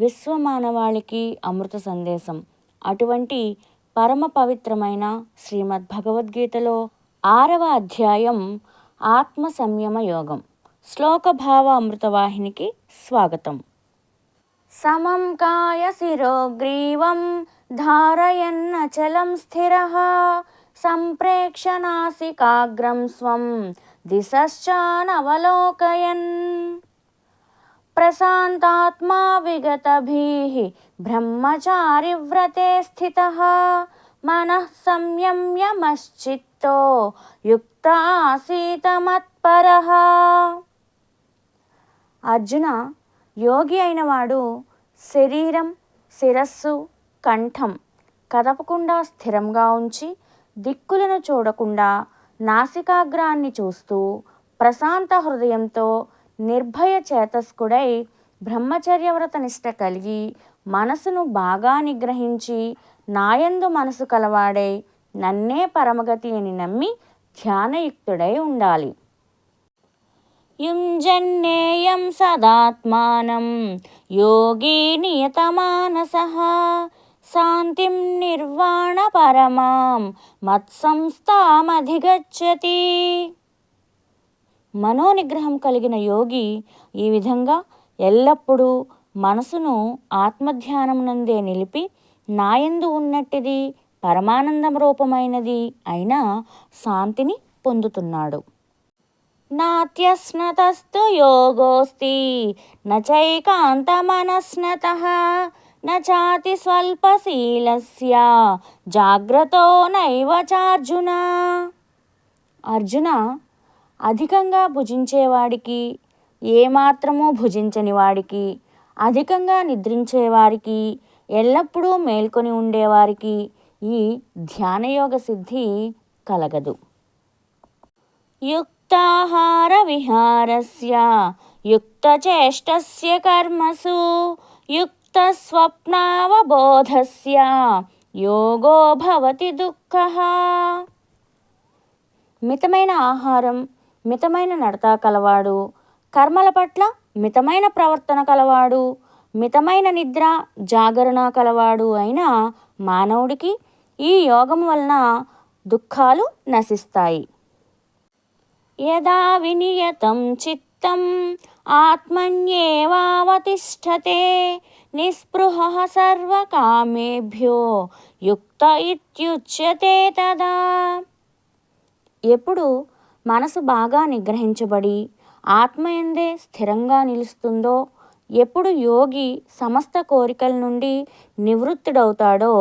విశ్వమానవాళికి అమృత సందేశం. అటువంటి పరమ పవిత్రమైన శ్రీమద్ భగవద్గీతలో ఆరవ అధ్యాయం ఆత్మ సంయమ యోగం. శ్లోకభావ అమృతవాహినికి స్వాగతం. సమం కాయ శిరోగ్రీవం ధారయన్నచలం స్థిరः సంప్రేక్షనాసికాగ్రం స్వం స్వం దిశశ్చానవలోకయన్ ప్రశాంతాత్మా విగతభీः బ్రహ్మచారివ్రతే స్థిత మన సంయమ్యమశ్చిత్తో యుక్త ఆసీతమత్పర అర్జున యోగి అయినవాడు శరీరం శిరస్సు కంఠం కదపకుండా స్థిరంగా ఉంచి దిక్కులను చూడకుండా నాసికాగ్రాన్ని చూస్తూ ప్రశాంత హృదయంతో నిర్భయ చేతస్కుడై బ్రహ్మచర్యవ్రత నిష్ట కలిగి మనసును బాగా నిగ్రహించి నాయందు మనసు కలవాడై నన్నే పరమగతి అని నమ్మి ధ్యానయుక్తుడై ఉండాలి. యుంజన్నేయం సదాత్మానం యోగి నియతమానస శాంతిం నిర్వాణ పరమాం మత్సంస్థామధిగచ్చతి. మనోనిగ్రహం కలిగిన యోగి ఈ విధంగా ఎల్లప్పుడూ మనసును ఆత్మధ్యానమునందే నిలిపి నాయందు ఉన్నట్టిది పరమానందం రూపమైనది అయిన శాంతిని పొందుతున్నాడు. నాత్యస్నతస్తు యోగోస్తి నైకాంతమనస్నత నాతి స్వల్పశీలస్య జాగ్రత్తో నైవ చార్జున. అర్జున అధికంగా భుజించేవాడికి ఏమాత్రమూ భుజించని వాడికి అధికంగా నిద్రించేవారికి ఎల్లప్పుడూ మేల్కొని ఉండేవారికి ఈ ధ్యానయోగ సిద్ధి కలగదు. యుక్తాహార విహారస్య యుక్తచేష్టస్య కర్మసు యుక్తస్వప్నావబోధస్య యోగో భవతి దుఃఖ. మితమైన ఆహారం మితమైన నడత కలవాడు. కర్మల పట్ల మితమైన ప్రవర్తన కలవాడు. మితమైన నిద్ర జాగరణ కలవాడు అయిన మానవుడికి ఈ యోగం వలన దుఃఖాలు నశిస్తాయి. యదా వినియతం చిత్తం ఆత్మన్యేవావతిష్టతే నిస్పృహ సర్వకామేభ్యో యుక్త ఇత్యుచ్యతే తదా. ఎప్పుడు మనసు బాగా నిగ్రహించబడి ఆత్మయందే స్థిరంగా నిలుస్తుందో ఎప్పుడు యోగి సమస్త కోరికల నుండి నివృత్తుడవుతాడో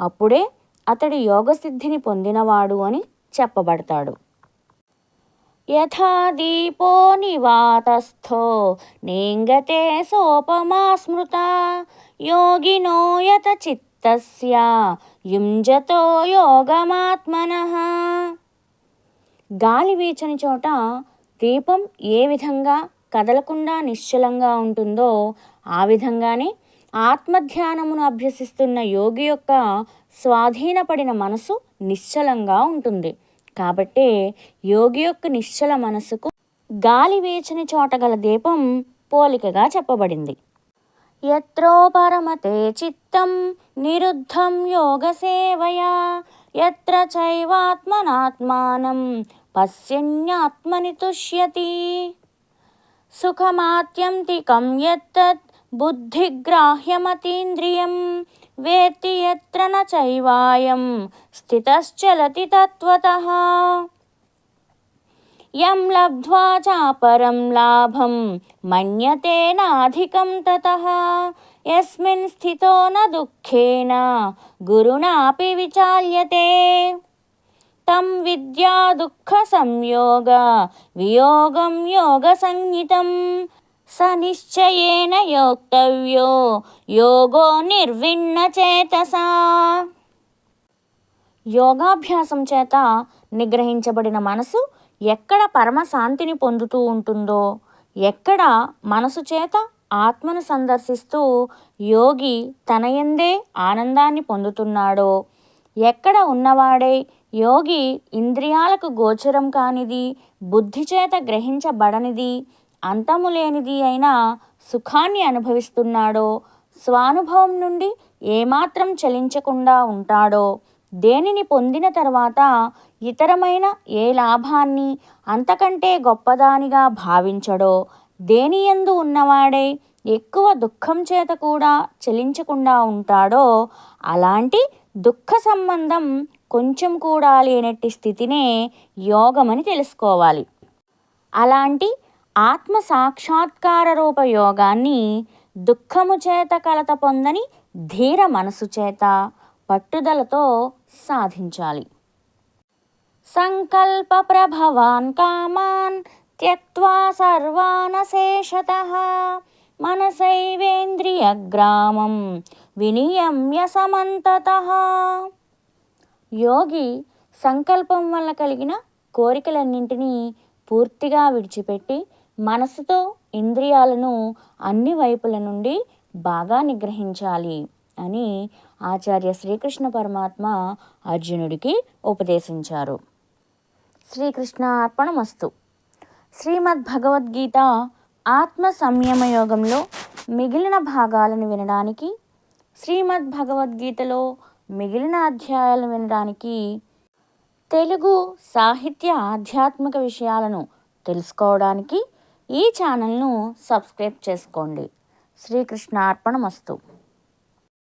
అప్పుడే అతడు యోగసిద్ధిని పొందినవాడు అని చెప్పబడతాడు. యథా దీపో నివాతస్థో నేంగతే సోపమా స్మృత యోగినో యత చిత్తస్య యుంజతో యోగమాత్మన. గాలి వీచని చోట దీపం ఏ విధంగా కదలకుండా నిశ్చలంగా ఉంటుందో ఆ విధంగానే ఆత్మధ్యానమును అభ్యసిస్తున్న యోగి యొక్క స్వాధీనపడిన మనసు నిశ్చలంగా ఉంటుంది. కాబట్టే యోగి యొక్క నిశ్చల మనసుకు గాలి వేచని చోట గల దీపం పోలికగా చెప్పబడింది. ఎత్రో పరమతే చిత్తం నిరుద్ధం యోగ సేవయా ఎత్ర చైవాత్మనాత్మానం पश्यन्यात्मनि तुष्यति सुखमात्यन्तिकं यत्तत् बुद्धिग्राह्यमतीन्द्रियं, वेत्ति यत्र न चैवायं, स्थितश्चलति तत्त्वतः। यं लब्ध्वा चापरं लाभं, मन्यते नाधिकं ततः। यस्मिन् स्थितो न दुःखेन, गुरुणापि विचाल्यते। తం విద్యా దుఃఖ సంయోగ వియోగం యోగ సంహితం స నిశ్చయేన యోక్తవ్యో యోగో నిర్విన్న చేతసా యోగాభ్యాసం చేత నిగ్రహించబడిన మనసు ఎక్కడ పరమశాంతిని పొందుతూ ఉంటుందో ఎక్కడ మనసు చేత ఆత్మను సందర్శిస్తూ యోగి తనయందే ఆనందాన్ని పొందుతున్నాడో ఎక్కడ ఉన్నవాడే యోగి ఇంద్రియాలకు గోచరం కానిది బుద్ధి చేత గ్రహించబడనిది అంతము లేనిది అయిన సుఖాన్ని అనుభవిస్తున్నాడో స్వానుభవం నుండి ఏమాత్రం చలించకుండా ఉంటాడో దేనిని పొందిన తర్వాత ఇతరమైన ఏ లాభాన్ని అంతకంటే గొప్పదానిగా భావించడో దేనియందు ఉన్నవాడే ఎక్కువ దుఃఖం చేత కూడా చలించకుండా ఉంటాడో అలాంటి దుఃఖ సంబంధం కొంచెం కూడా లేనట్టి స్థితినే యోగమని తెలుసుకోవాలి. అలాంటి ఆత్మ సాక్షాత్కార రూప యోగాన్ని దుఃఖము చేత కలత పొందని ధీర మనసు చేత పట్టుదలతో సాధించాలి. సంకల్ప ప్రభవాన్ కామాన్ త్యక్వా సర్వానశేషత మనసైవేంద్రియగ్రామం వినియమ్య సమంతత యోగి సంకల్పం వల్ల కలిగిన కోరికలన్నింటినీ పూర్తిగా విడిచిపెట్టి మనసుతో ఇంద్రియాలను అన్ని వైపుల నుండి బాగా నిగ్రహించాలి అని ఆచార్య శ్రీకృష్ణ పరమాత్మ అర్జునుడికి ఉపదేశించారు. శ్రీకృష్ణ అర్పణమస్తు శ్రీమద్ భగవద్గీత ఆత్మ సంయమ యోగంలో మిగిలిన భాగాలను వినడానికి శ్రీమద్ భగవద్గీతలో మిగిలిన అధ్యాయాలను వినడానికి తెలుగు సాహిత్య ఆధ్యాత్మిక విషయాలను తెలుసుకోవడానికి ఈ ఛానల్ను సబ్స్క్రైబ్ చేసుకోండి. శ్రీకృష్ణ అర్పణమస్తు